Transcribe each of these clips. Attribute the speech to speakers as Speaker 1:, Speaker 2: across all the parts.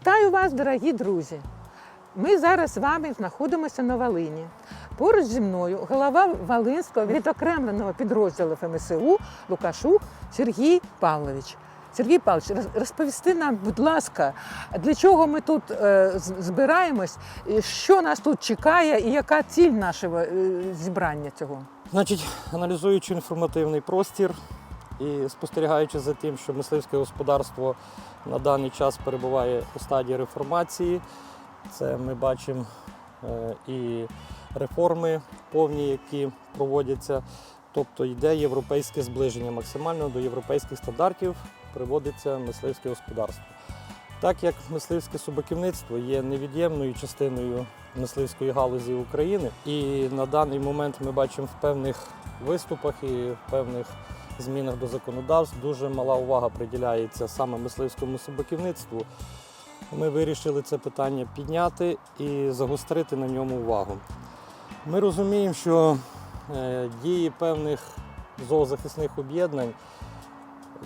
Speaker 1: Вітаю вас, дорогі друзі! Ми зараз з вами знаходимося на Волині. Поруч зі мною голова Волинського відокремленого підрозділу ФМСУ Лукашук Сергій Павлович. Сергій Павлович, розповісти нам, будь ласка, для чого ми тут е, збираємось, що нас тут чекає, і яка ціль нашого е, зібрання цього?
Speaker 2: Значить, аналізуючи інформативний простір і спостерігаючи за тим, що мисливське господарство на даний час перебуває у стадії реформації, це ми бачимо е, і реформи повні, які проводяться. Тобто йде європейське зближення максимально до європейських стандартів приводиться мисливське господарство. Так як мисливське собаківництво є невід'ємною частиною мисливської галузі України, і на даний момент ми бачимо в певних виступах і в певних змінах до законодавств дуже мала увага приділяється саме мисливському собаківництву. Ми вирішили це питання підняти і загострити на ньому увагу. Ми розуміємо, що е, дії певних зоозахисних об'єднань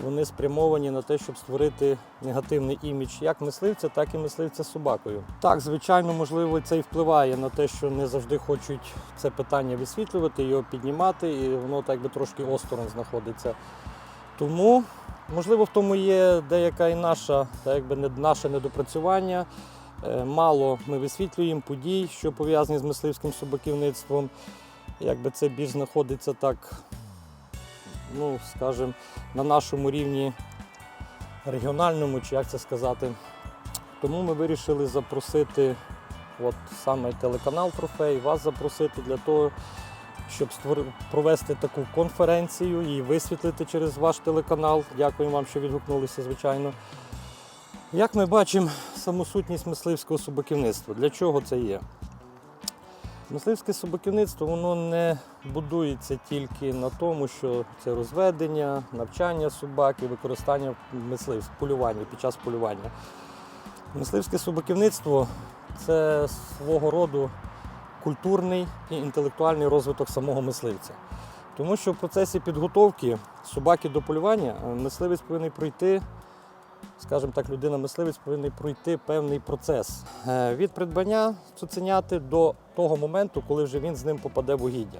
Speaker 2: вони спрямовані на те, щоб створити негативний імідж як мисливця, так і мисливця собакою. Так, звичайно, можливо, це і впливає на те, що не завжди хочуть це питання висвітлювати, його піднімати, і воно так би трошки осторонь знаходиться. Тому, можливо, в тому є деяка і наша, так якби не наше недопрацювання. Е, Мало ми висвітлюємо подій, що пов'язані з мисливським собаківництвом. Якби це більш знаходиться так, ну, скажімо, на нашому рівні регіональному, чи як це сказати. Тому ми вирішили запросити от саме телеканал Трофей, вас запросити для того, щоб створи- провести таку конференцію і висвітлити через ваш телеканал. Дякую вам, що відгукнулися, звичайно. Як ми бачимо саму сутність мисливського собаківництва, для чого це є? Мисливське собаківництво воно не будується тільки на тому, що це розведення, навчання собак і використання мисливств, полювання під час полювання. Мисливське собаківництво це свого роду культурний і інтелектуальний розвиток самого мисливця. Тому що в процесі підготовки собаки до полювання мисливець повинен пройти, скажімо так, людина-мисливець повинен пройти певний процес Е, від придбання цуценяти до того моменту, коли вже він з ним попаде в угіддя.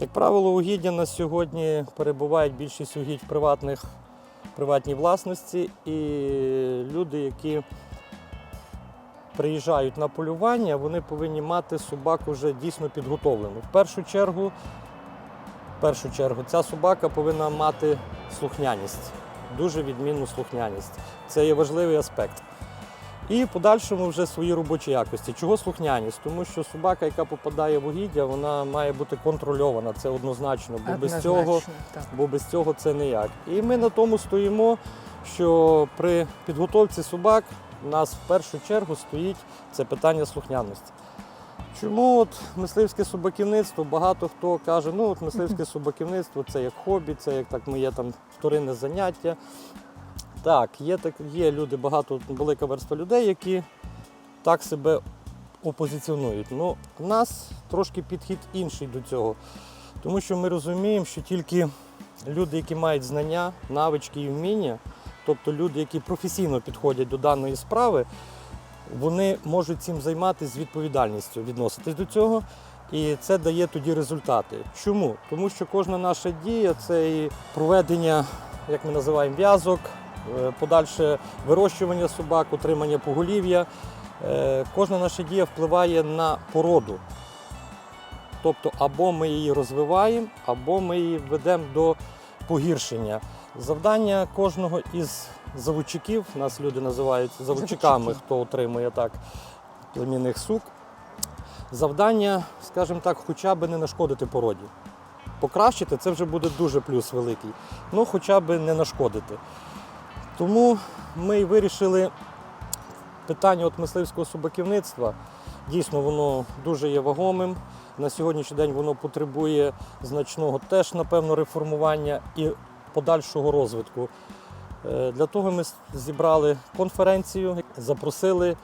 Speaker 2: Як правило, угіддя на сьогодні перебувають більшість угідь в приватних, приватній власності, і люди, які приїжджають на полювання, вони повинні мати собаку вже дійсно підготовлену. В першу чергу, в першу чергу ця собака повинна мати слухняність, дуже відмінну слухняність. Це є важливий аспект. І в подальшому вже свої робочі якості. Чого слухняність? Тому що собака, яка попадає в угіддя, вона має бути контрольована. Це однозначно, бо без цього
Speaker 1: так.
Speaker 2: бо без цього це ніяк. І ми на тому стоїмо, що при підготовці собак у нас в першу чергу стоїть це питання слухняності. Чому от мисливське собаківництво? Багато хто каже, ну от мисливське собаківництво це як хобі, це як так моє там вторинне заняття. Так, є, так, є люди, багато, велика верства людей, які так себе опозиціонують. Ну, в нас трошки підхід інший до цього. Тому що ми розуміємо, що тільки люди, які мають знання, навички і вміння, тобто люди, які професійно підходять до даної справи, вони можуть цим займатися з відповідальністю, відноситись до цього. І це дає тоді результати. Чому? Тому що кожна наша дія це і проведення, як ми називаємо, в'язок, е, подальше вирощування собак, утримання поголів'я. Е, Кожна наша дія впливає на породу. Тобто або ми її розвиваємо, або ми її ведемо до погіршення. Завдання кожного із заводчиків, нас люди називають заводчиками, хто отримує так племінних сук. Завдання, скажімо так, хоча б не нашкодити породі. Покращити це вже буде дуже плюс великий. Ну, хоча б не нашкодити. Тому ми й вирішили питання от мисливського собаківництва. Дійсно, воно дуже є вагомим. На сьогоднішній день воно потребує значного теж, напевно, реформування і подальшого розвитку. Е, Для того ми зібрали конференцію, запросили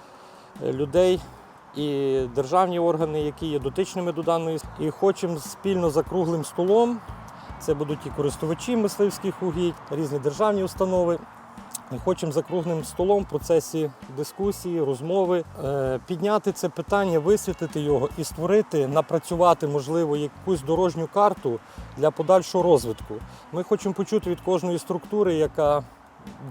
Speaker 2: е, людей і державні органи, які є дотичними до даної, і хочемо спільно за круглим столом. Це будуть і користувачі мисливських угідь, різні державні установи. Ми хочемо за круглим столом в процесі дискусії, розмови е, підняти це питання, висвітлити його і створити, напрацювати, можливо, якусь дорожню карту для подальшого розвитку. Ми хочемо почути від кожної структури, яка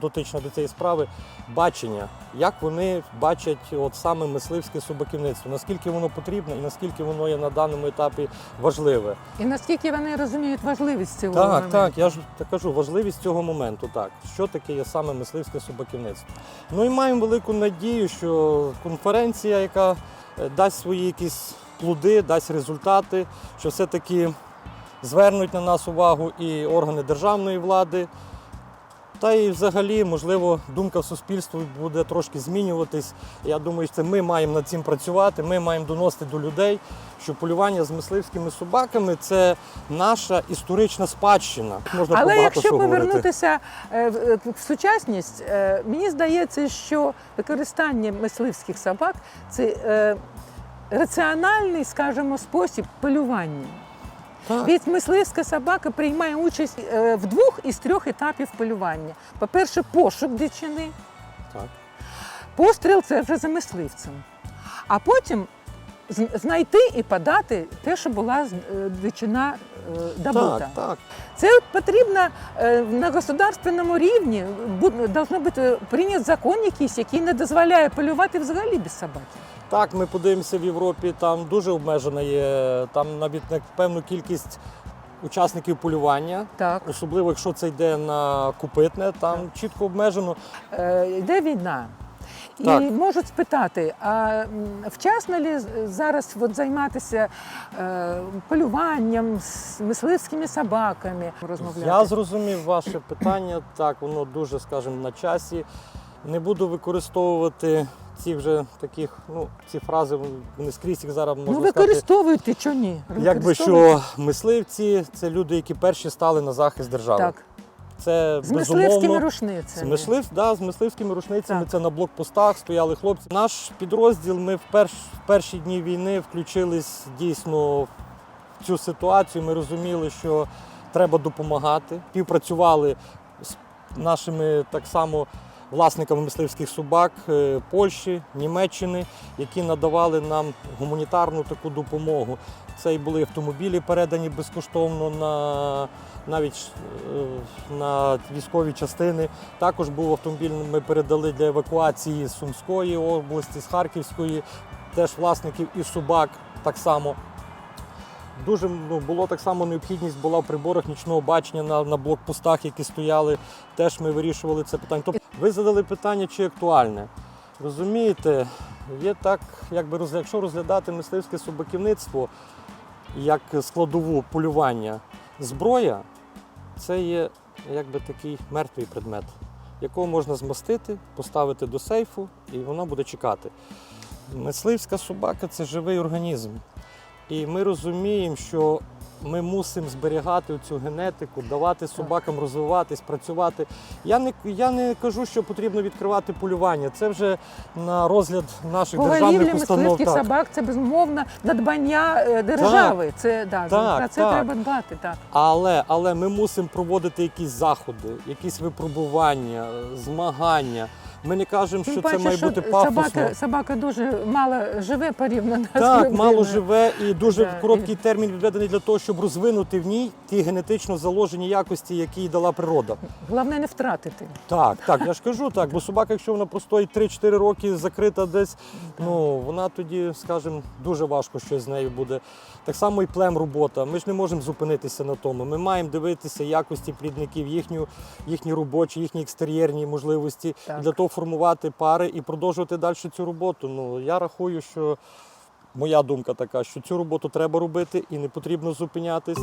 Speaker 2: дотична до цієї справи, бачення, як вони бачать от саме мисливське собаківництво, наскільки воно потрібно і наскільки воно є на даному етапі важливе.
Speaker 1: І наскільки вони розуміють важливість цього
Speaker 2: Так,
Speaker 1: моменту?
Speaker 2: так, я ж так кажу, важливість цього моменту, так. Що таке є саме мисливське собаківництво. Ну і маємо велику надію, що конференція, яка е, дасть свої якісь плоди, дасть результати, що все-таки звернуть на нас увагу і органи державної влади. Та і взагалі, можливо, думка в суспільстві буде трошки змінюватись. Я думаю, що це ми маємо над цим працювати, ми маємо доносити до людей, що полювання з мисливськими собаками це наша історична спадщина. Можна
Speaker 1: Але якщо
Speaker 2: що говорити.
Speaker 1: повернутися е, в е, сучасність, е, мені здається, що використання мисливських собак це раціональний, скажімо, спосіб полювання.
Speaker 2: Так.
Speaker 1: Від мисливська собака приймає участь е, в двох із трьох етапів полювання. По-перше, пошук дичини,
Speaker 2: Так.
Speaker 1: постріл це вже за мисливцем. А потім знайти і подати те, що була е, дичина е, добута.
Speaker 2: Так, так.
Speaker 1: Це потрібно на государственному рівні. бу- бути прийнят закон якийсь, який не дозволяє полювати взагалі без собаки.
Speaker 2: Так, ми подивимося в Європі, там дуже обмежена є, там навіть на певну кількість учасників полювання.
Speaker 1: Так.
Speaker 2: Особливо, якщо це йде на купитне, там чітко обмежено.
Speaker 1: Е, йде війна. І
Speaker 2: Так.
Speaker 1: можуть спитати, а м, вчасно ли зараз от займатися е, полюванням з мисливськими собаками? Розмовляти?
Speaker 2: Я зрозумів ваше питання. Так, воно дуже, скажімо, на часі. Не буду використовувати ці вже таких, ну, ці фрази, вони скрізь їх зараз можна
Speaker 1: ну використовуйте, що ні?
Speaker 2: Якби що мисливці це люди, які перші стали на захист держави.
Speaker 1: так,
Speaker 2: Це
Speaker 1: з мисливськими
Speaker 2: безумовно. З,
Speaker 1: рушницями.
Speaker 2: мислив, да, з мисливськими рушницями
Speaker 1: Так.
Speaker 2: це на блокпостах стояли хлопці. Наш підрозділ ми в, перш, в перші дні війни включились дійсно в цю ситуацію. Ми розуміли, що треба допомагати. Співпрацювали з нашими так само власниками мисливських собак е, Польщі, Німеччини, які надавали нам гуманітарну таку допомогу. Це і були автомобілі передані безкоштовно на навіть е, на військові частини. Також був автомобіль, ми передали для евакуації з Сумської області, з Харківської, теж власників і собак так само. Дуже ну, було так само необхідність була в приборах нічного бачення на, на блокпостах, які стояли. Теж ми вирішували це питання. Тобто ви задали питання, чи актуальне. Розумієте, є так, якби якщо розглядати мисливське собаківництво як складову полювання, зброя це є якби такий мертвий предмет, якого можна змастити, поставити до сейфу, і вона буде чекати. Мисливська собака це живий організм. І ми розуміємо, що ми мусимо зберігати цю генетику, давати собакам розвиватись, працювати. Я не, я не кажу, що потрібно відкривати полювання. Це вже на розгляд наших
Speaker 1: Поголів'я
Speaker 2: державних установ.
Speaker 1: мисливських
Speaker 2: Так.
Speaker 1: собак це безумовно надбання е, держави. Це да,
Speaker 2: Так,
Speaker 1: про це
Speaker 2: так.
Speaker 1: треба дбати. Так.
Speaker 2: Але, але ми мусимо проводити якісь заходи, якісь випробування, змагання. Ми не кажемо, що це має бути пафосно.
Speaker 1: собака, собака дуже мало живе порівняно з
Speaker 2: Так,
Speaker 1: людиною.
Speaker 2: мало живе і дуже
Speaker 1: Да,
Speaker 2: короткий термін відведений для того, щоб розвинути в ній ті генетично заложені якості, які їй дала природа.
Speaker 1: Головне не втратити.
Speaker 2: Так, так, я ж кажу так, бо собака, якщо вона простоїть 3-4 роки закрита десь, ну вона тоді, скажімо, дуже важко щось з нею буде. Так само і плем робота. Ми ж не можемо зупинитися на тому. Ми маємо дивитися якості плідників, їхню, їхні робочі, їхні екстер'єрні можливості
Speaker 1: Так.
Speaker 2: для того формувати пари і продовжувати далі цю роботу. Ну я рахую, що моя думка така, що цю роботу треба робити і не потрібно зупинятись.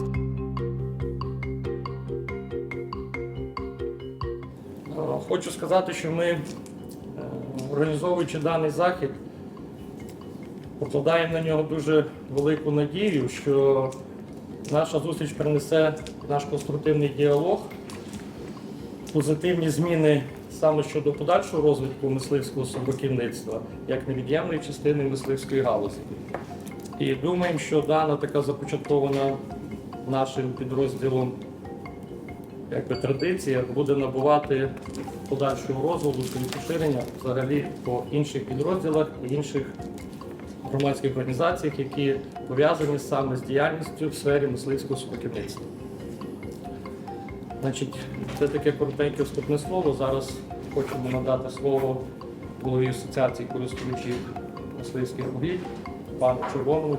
Speaker 2: Хочу сказати, що ми, е, організовуючи даний захід, покладаємо на нього дуже велику надію, що наша зустріч принесе наш конструктивний діалог, позитивні зміни саме щодо подальшого розвитку мисливського собаківництва як невід'ємної частини мисливської галузі. І думаємо, що дана така започаткована нашим підрозділом якби, традиція буде набувати подальшого розвитку і поширення взагалі по інших підрозділах і інших громадських організаціях, які пов'язані саме з діяльністю в сфері мисливського спокійництва. Значить, це таке коротеньке вступне слово. Зараз хочемо надати слово голові асоціації користувачів мисливських угідь, пану Червоному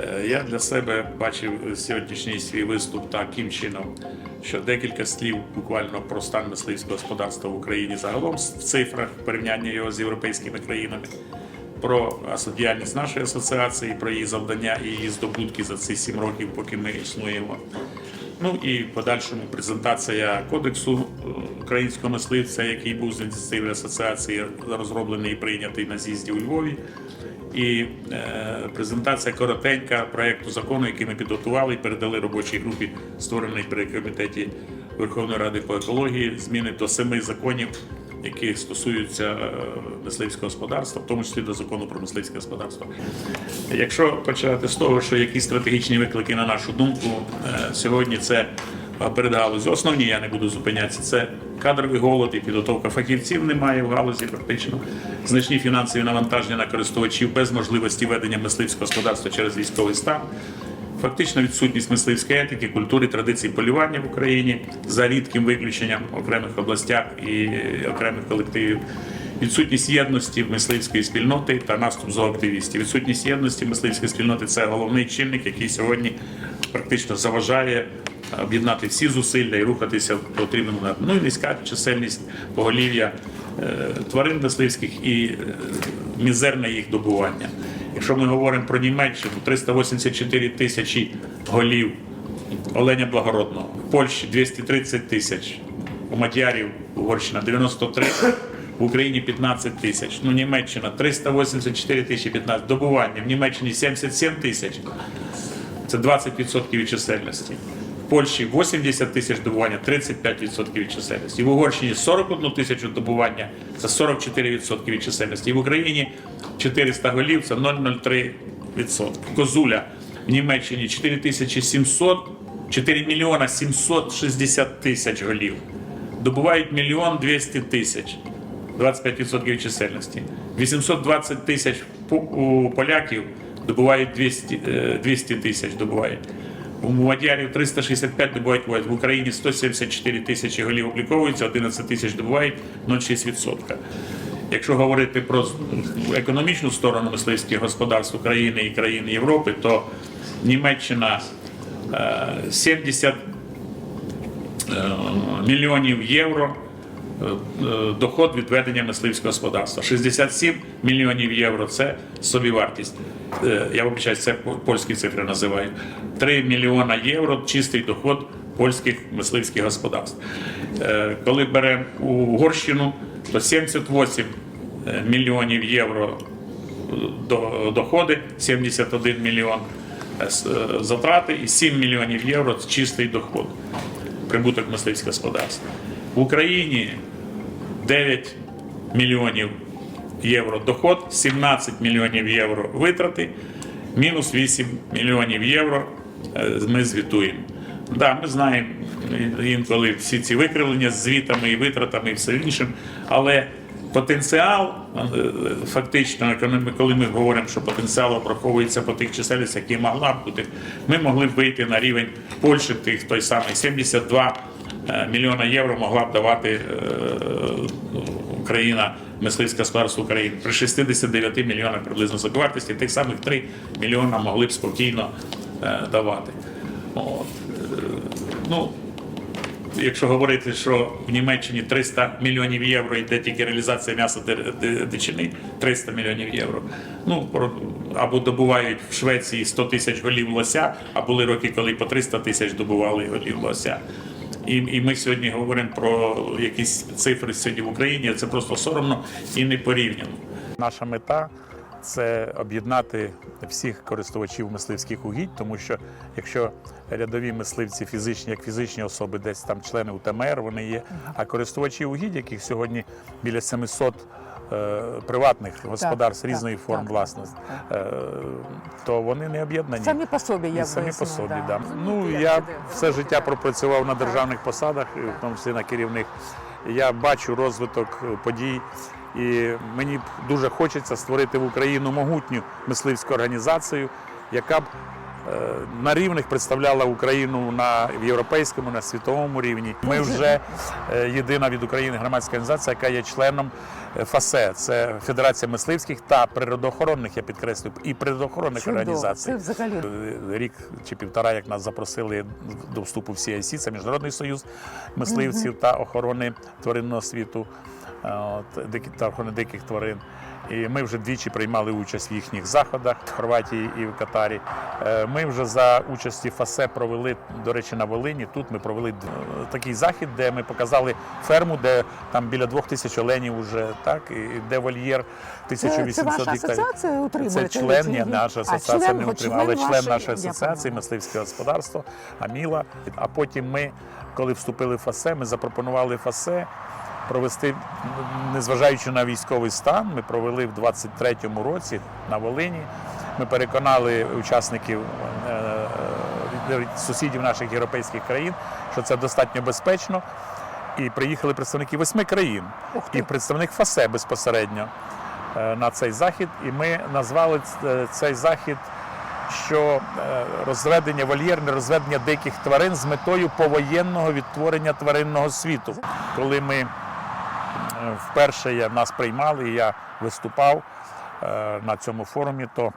Speaker 3: Е, Я для себе бачив сьогоднішній свій виступ таким чином, що декілька слів буквально про стан мисливського господарства в Україні загалом в цифрах порівняння його з європейськими країнами, про діяльність нашої асоціації, про її завдання і її здобутки за ці сім років, поки ми існуємо. Ну і в подальшому презентація кодексу е, українського мисливця, який був з ініціативи асоціації розроблений і прийнятий на з'їзді у Львові. І е, презентація коротенька проекту закону, який ми підготували і передали робочій групі, створеній при комітеті Верховної Ради по екології, зміни до семи законів, які стосуються е, мисливського господарства, в тому числі до закону про мисливське господарство. Якщо почати з того, що які стратегічні виклики, на нашу думку, е, сьогодні це е, перед галузю. Основні я не буду зупинятися. Це кадровий голод і підготовка фахівців немає в галузі. Практично значні фінансові навантаження на користувачів без можливості ведення мисливського господарства через військовий стан. Фактично відсутність мисливської етики, культури, традицій полювання в Україні за рідким виключенням в окремих областях і окремих колективів. Відсутність єдності мисливської спільноти та наступ зооактивістів. Відсутність єдності мисливської спільноти це головний чинник, який сьогодні практично заважає об'єднати всі зусилля і рухатися в потрібному напрямку. Ну і низька чисельність поголів'я е, тварин мисливських і е, мізерне їх добування. Якщо ми говоримо про Німеччину, 384 тисячі голів оленя благородного, в Польщі 230 тисяч, у Мадярів Угорщина 93, в Україні 15 тисяч. Ну, Німеччина 384 тисячі 15, добування, в Німеччині 77 тисяч. Це 20% від чисельності. Польщі 80 тисяч добування, 35% від чисельності. В Угорщині 41 тисячу добування, це 44% від чисельності. І в Україні 400 голів, це 0,03%. Козуля в Німеччині 4700, 4 мільйона 760 тисяч голів. Добувають мільйон 200 тисяч. 25% від чисельності. 820 тисяч поляків добувають 200, е, 200 тисяч добувають. У мадярів 365 добувають воїн. в Україні 174 тисячі голів обліковуються, 11 тисяч добувають 0,6%. Якщо говорити про економічну сторону мисливських господарств України і країн Європи, то Німеччина е, 70 е, мільйонів євро е, е, доход від ведення мисливського господарства. 67 мільйонів євро це собівартість. Е, Я вибачаю, це по- польські цифри називаю. 3 мільйона євро чистий доход польських мисливських господарств. Е, Коли беремо Угорщину, то 78 е, мільйонів євро до- доходи, 71 мільйон е, е, затрати і 7 мільйонів євро чистий доход, прибуток мисливського господарства. В Україні 9 мільйонів євро доход, 17 мільйонів євро витрати, мінус 8 мільйонів євро е, ми звітуємо. Да, ми знаємо інколи всі ці викривлення з звітами і витратами і все іншим, але потенціал, е, фактично, коли ми, говоримо, що потенціал обраховується по тих чисельностях, які могла б бути, ми могли б вийти на рівень Польщі, тих той самий 72 е, мільйона євро могла б давати е, Україна, мисливське господарство України при 69 мільйонах приблизно собівартості, тих самих 3 мільйона могли б спокійно е, давати. От. Е, Ну, якщо говорити, що в Німеччині 300 мільйонів євро йде тільки реалізація м'яса ди- ди- дичини, 300 мільйонів євро. Ну, або добувають в Швеції 100 тисяч голів лося, а були роки, коли по 300 тисяч добували голів лося. І, і ми сьогодні говоримо про якісь цифри сьогодні в Україні. Це просто соромно і не порівняно. Наша мета це об'єднати всіх користувачів мисливських угідь, тому що якщо рядові мисливці фізичні, як фізичні особи, десь там члени УТМР, вони є. А користувачі угідь, яких сьогодні біля 700 е, приватних господарств
Speaker 1: так,
Speaker 3: різної форм
Speaker 1: так,
Speaker 3: власності,
Speaker 1: так,
Speaker 3: е, то вони не об'єднані.
Speaker 1: Самі по собі, як
Speaker 3: самі по собі,
Speaker 1: да.
Speaker 3: да. Ну я все життя пропрацював на державних посадах, в тому числі на керівних. Я бачу розвиток е, подій, і мені дуже хочеться створити в Україну могутню мисливську організацію, яка б е, на рівних представляла Україну на в європейському, на світовому рівні. Ми вже е, єдина від України громадська організація, яка є членом е, ФАСЕ. Це Федерація мисливських та природоохоронних, я підкреслюю, і природоохоронних
Speaker 1: Чудово.
Speaker 3: організацій.
Speaker 1: Це взагалі
Speaker 3: Е, рік чи півтора, як нас запросили до вступу в CIC, це Міжнародний союз мисливців та охорони тваринного світу, е, та охорони диких тварин. І ми вже двічі приймали участь в їхніх заходах в Хорватії і в Катарі. Е, Ми вже за участі ФАСЕ провели, до речі, на Волині. Тут ми провели такий захід, де ми показали ферму, де там біля двох тисяч оленів вже так, і де вольєр
Speaker 1: це,
Speaker 3: 1800
Speaker 1: це ваша асоціація утримує?
Speaker 3: Це член, ні, наша
Speaker 1: А,
Speaker 3: асоціація
Speaker 1: член,
Speaker 3: не утримала, але член
Speaker 1: вашої-
Speaker 3: нашої асоціації мисливське господарство Аміла. А потім ми, коли вступили в ФАСЕ, ми запропонували ФАСЕ провести, незважаючи на військовий стан, ми провели в 23-му році на Волині. Ми переконали учасників е, е, від сусідів наших європейських країн, що це достатньо безпечно. І приїхали представники восьми країн і представник ФАСЕ безпосередньо е, на цей захід. І ми назвали цей захід, що е, розведення вольєрне розведення диких тварин з метою повоєнного відтворення тваринного світу. Коли ми е, вперше нас приймали, і я виступав е, на цьому форумі, то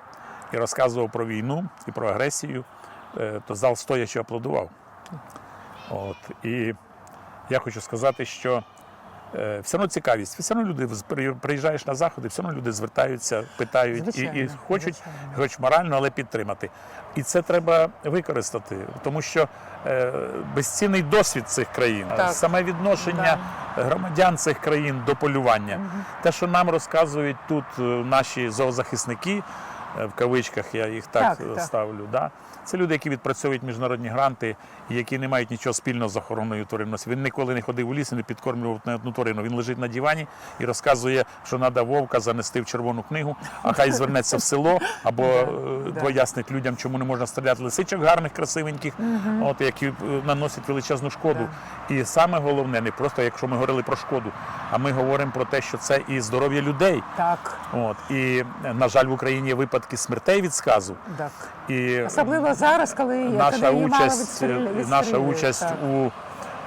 Speaker 3: і розказував про війну і про агресію, е, то зал стоячи аплодував. От, і я хочу сказати, що все одно цікавість, все одно люди приїжджаєш на заходи, все одно люди звертаються, питають і, і хочуть,
Speaker 1: звичайно.
Speaker 3: хоч морально, але підтримати. І це треба використати, тому що е, безцінний досвід цих країн,
Speaker 1: Так.
Speaker 3: саме відношення громадян цих країн до полювання. Те, що нам розказують тут е, наші зоозахисники, е, в кавичках я їх так,
Speaker 1: Так,
Speaker 3: е,
Speaker 1: так.
Speaker 3: ставлю. Да? Це люди, які відпрацьовують міжнародні гранти, які не мають нічого спільного з охороною тваринності. Він ніколи не ходив у ліс і не підкормлював на одну тварину. Він лежить на дивані і розказує, що треба вовка занести в червону книгу, а хай звернеться в село або е, пояснить людям, чому не можна стріляти лисичок гарних, красивеньких, от які е, наносять величезну шкоду. І саме головне, не просто якщо ми говорили про шкоду, а ми говоримо про те, що це і здоров'я людей.
Speaker 1: Так,
Speaker 3: От і е, на жаль, в Україні є випадки смертей від сказу.
Speaker 1: так.
Speaker 3: І
Speaker 1: Особливо зараз, коли,
Speaker 3: наша
Speaker 1: коли
Speaker 3: участь, наша участь у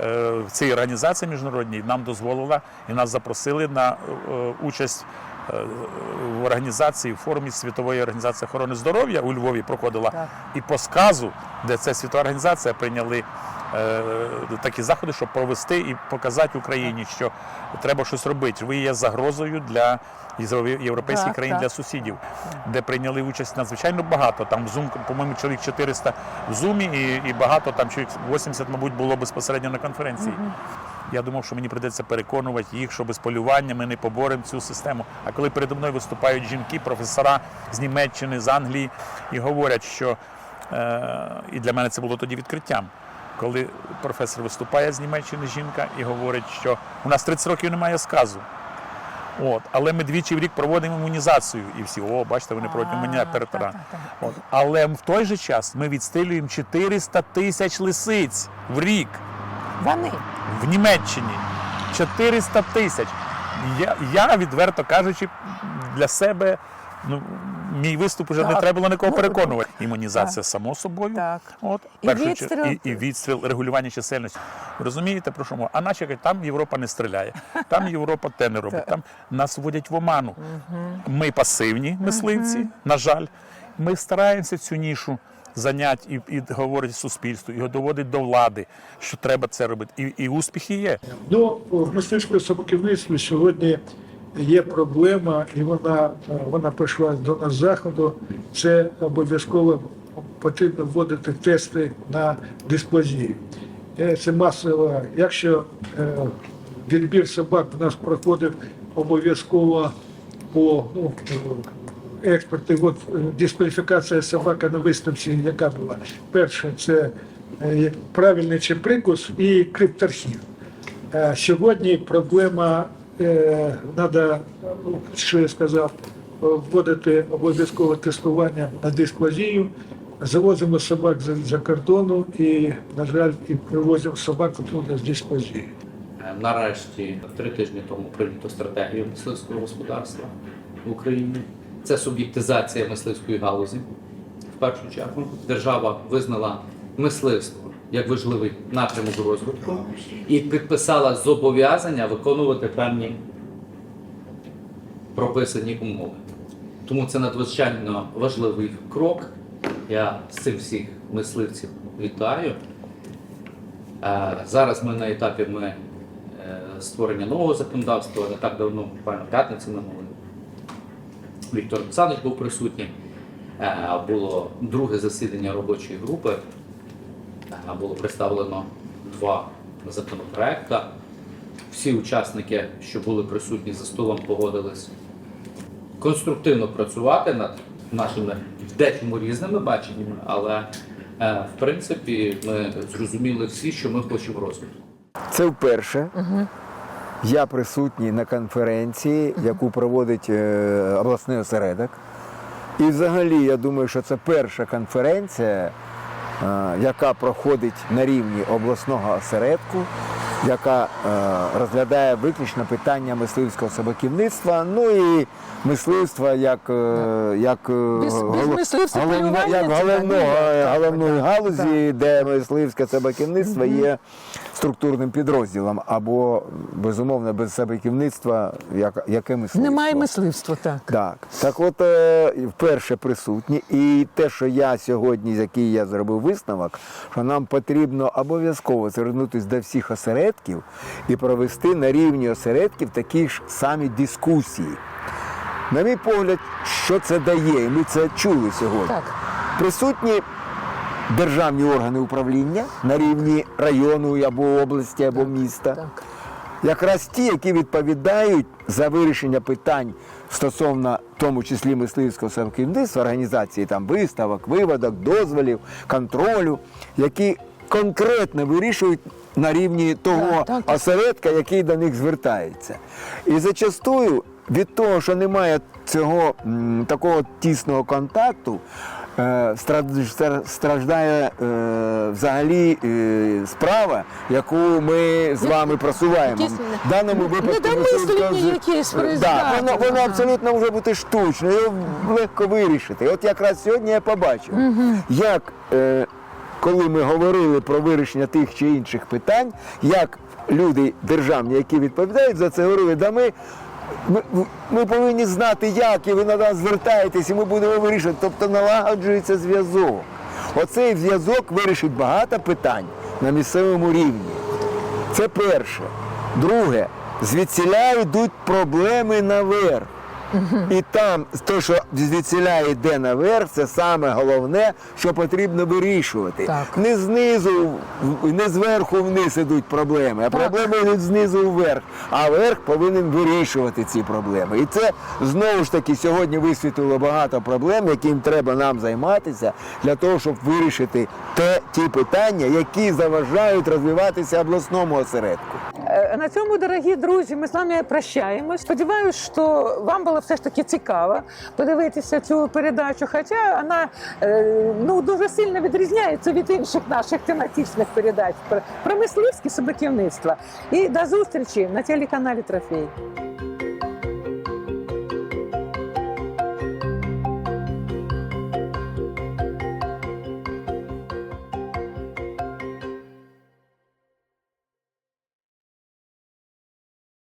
Speaker 3: е, в цій організації міжнародній нам дозволила і нас запросили на е, участь е, в організації в форумі Світової організації охорони здоров'я у Львові проходила.
Speaker 1: Так.
Speaker 3: І по сказу, де ця світова організація, прийняли такі заходи, щоб провести і показати Україні, що треба щось робити. Ви є загрозою для європейських країн, для сусідів, де прийняли участь надзвичайно багато. Там в Zoom, по-моєму, чоловік 400 в Zoom і, і багато, там чоловік 80, мабуть, було безпосередньо на конференції. Я думав, що мені прийдеться переконувати їх, що без полювання ми не поборемо цю систему. А коли передо мною виступають жінки, професора з Німеччини, з Англії, і говорять, що е, і для мене це було тоді відкриттям. Коли професор виступає з Німеччини, жінка, і говорить, що у нас 30 років немає сказу. От, але ми двічі в рік проводимо імунізацію. І всі, о, бачите, вони проти
Speaker 1: А,
Speaker 3: мене. От. Але в той же час ми відстрілюємо 400 тисяч лисиць в рік
Speaker 1: Вони.
Speaker 3: в Німеччині. 400 тисяч. Я, я відверто кажучи, для себе. Ну, мій виступ вже не треба було нікого
Speaker 1: Ну,
Speaker 3: переконувати. Імунізація само собою.
Speaker 1: Так.
Speaker 3: От,
Speaker 1: І відстріл.
Speaker 3: і, і відстріл, регулювання чисельності. Розумієте, про що мова? А наші кажуть, там Європа не стріляє, там Європа те не робить, там нас вводять в оману. Ми пасивні мисливці, на жаль. Ми стараємося цю нішу зайняти і, і говорити суспільству, і доводити до влади, що треба це робити. І, і успіхи є.
Speaker 4: Ну, в мистецькому собаківництві сьогодні є проблема, і вона, е, вона прийшла до нас заходу. Це обов'язково потрібно вводити тести на дисплазію. Е, Це масово. Якщо е, відбір собак в нас проходив обов'язково по ну, е, от дискваліфікація собака на виставці, яка була. Перше, це правильний чи прикус і крипторхів. Сьогодні проблема треба, що я сказав, вводити обов'язкове тестування на дисплазію. Завозимо собак за, за кордону і, на жаль, і привозимо собак з дисплазією.
Speaker 5: Е, Нарешті три тижні тому прийнято стратегію мисливського господарства в Україні. Це суб'єктизація мисливської галузі. В першу чергу держава визнала мисливство як важливий напрямок розвитку і підписала зобов'язання виконувати певні прописані умови. Тому це надзвичайно важливий крок. Я з цим всіх мисливців вітаю. Е, Зараз ми на етапі ми, е, створення нового законодавства, не так давно, буквально п'ятниці минулої. Віктор Олександрович був присутній. Е, Було друге засідання робочої групи. Було представлено два законопроекти. Всі учасники, що були присутні за столом, погодились конструктивно працювати над нашими дечому різними баченнями, але е, в принципі ми зрозуміли всі, що ми хочемо розвитку.
Speaker 6: Це вперше. Я присутній на конференції, яку проводить е, обласний осередок. І взагалі, я думаю, що це перша конференція, яка проходить на рівні обласного осередку, яка е, розглядає виключно питання мисливського собаківництва, ну і мисливства як, е, як, е,
Speaker 1: Без- без мисливства
Speaker 6: головне- як
Speaker 1: ніяк. Так,
Speaker 6: головної галузі, де мисливське собаківництво є структурним підрозділом, або безумовно без собаківництва, як, яке мисливство.
Speaker 1: Немає мисливства, так.
Speaker 6: Так, так от е, вперше присутні, і те, що я сьогодні, з який я зробив висновок, що нам потрібно обов'язково звернутися до всіх осередків і провести на рівні осередків такі ж самі дискусії. На мій погляд, що це дає, і ми це чули сьогодні.
Speaker 1: Так.
Speaker 6: Присутні державні органи управління на рівні району або області, або міста
Speaker 1: Так.
Speaker 6: якраз ті, які відповідають за вирішення питань стосовно в тому числі мисливського садківництва, організації там виставок, виводок, дозволів, контролю, які конкретно вирішують на рівні того
Speaker 1: Так, так, так.
Speaker 6: осередка, який до них звертається. І зачастую від того, що немає цього такого тісного контакту, е, страждає е, взагалі е, справа, яку ми з вами просуваємо. В даному випадку
Speaker 1: недомислення
Speaker 6: мисливського- да, воно, воно абсолютно може бути штучно, його легко вирішити. От якраз сьогодні я побачив, як коли ми говорили про вирішення тих чи інших питань, як люди державні, які відповідають за це, говорили, да ми. Ми, ми повинні знати, як, і ви на нас звертаєтесь, і ми будемо вирішувати. Тобто налагоджується зв'язок. Оцей зв'язок вирішить багато питань на місцевому рівні. Це перше. Друге, звідсіля йдуть проблеми наверх. І там те, що звідсіля йде наверх, це саме головне, що потрібно вирішувати.
Speaker 1: Так.
Speaker 6: Не знизу, не зверху вниз ідуть проблеми, а проблеми йдуть знизу вверх. А верх повинен вирішувати ці проблеми. І це знову ж таки сьогодні висвітлило багато проблем, яким треба нам займатися для того, щоб вирішити те, ті питання, які заважають розвиватися обласному осередку.
Speaker 1: Е, На цьому, дорогі друзі, ми з вами прощаємось. Сподіваюсь, що вам було все ж таки цікаво подивитися цю передачу, хоча вона е, ну, дуже сильно відрізняється від інших наших тематичних передач про, мисливське собаківництво. І до зустрічі на телеканалі Трофей.